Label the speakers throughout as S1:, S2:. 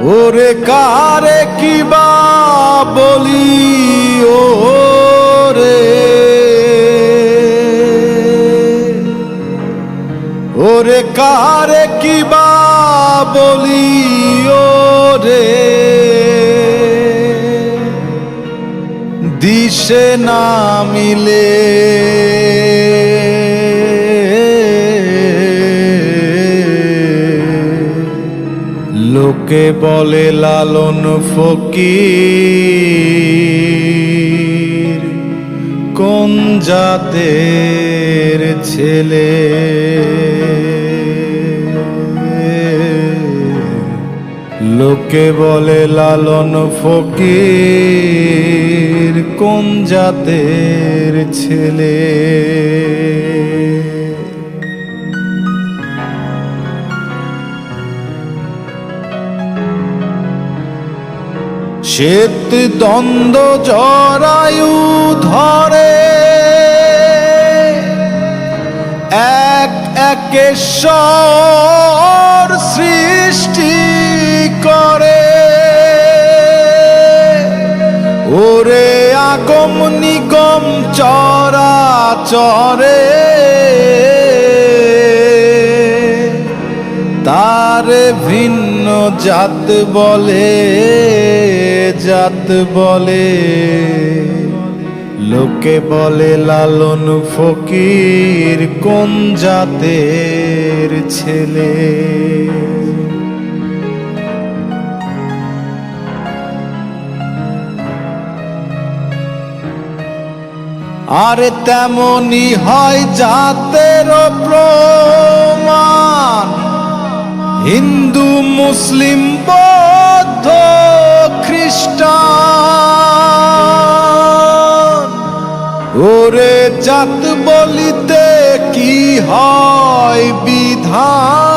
S1: ওরে কারে কিবা বলি ও রে ওরে কারে কিবা বলি ও রে দিশে না মিলে। লোকে বলে লালন ফকির। কোন জাতের ছেলে? লোকে বলে লালন ফকির। কোন জাতের ছেলে? শ্বেত দ্বন্দ্ব জরায়ু ধরে। এক একেশ্বর সৃষ্টি করে। ওরে আগম নিগম চরা চরে তার ভিন্ন জাত বলে জাত বলে। লোকে বলে, লালন ফকির কোন জাতের ছেলে? আর তেমনি হয় জাতের প্রমাণ। হিন্দু মুসলিম বৌদ্ধ খ্রিস্টান। ওরে জাত বলিতে কি হয় বিধান?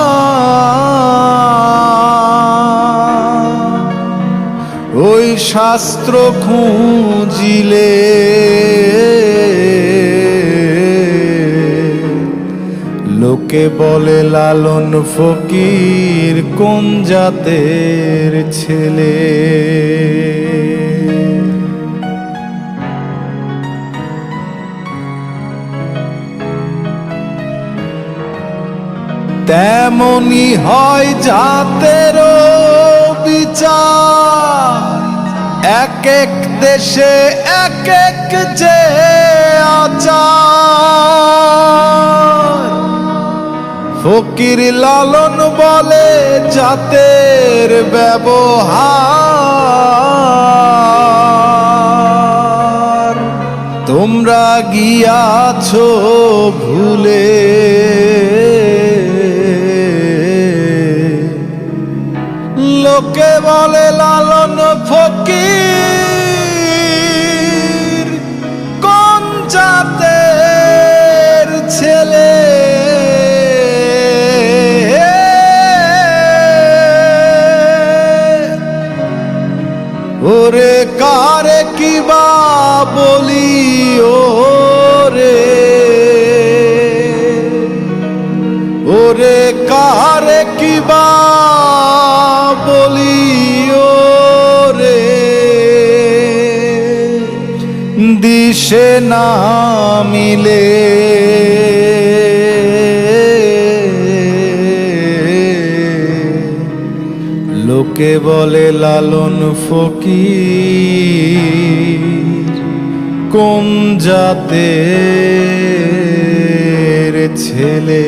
S1: ওই শাস্ত্র খুঁজিলে লোকে বলে লালন ফকির কোন জাতের ছেলে? তেমনি হয় জাতের বিচার। এক এক দেশে এক এক যে আচার। ফকির লালন বলে জাতের ব্যবহার। তোমরা গিয়াছ ভুলে। লোকে বলে লালন ওরে কারে কিবা বলি রে? ওরে কারে কিবা বলি রে? দিশে না মিলে। লোকে বলে লালন ফকির? কোন জাতের ছেলে?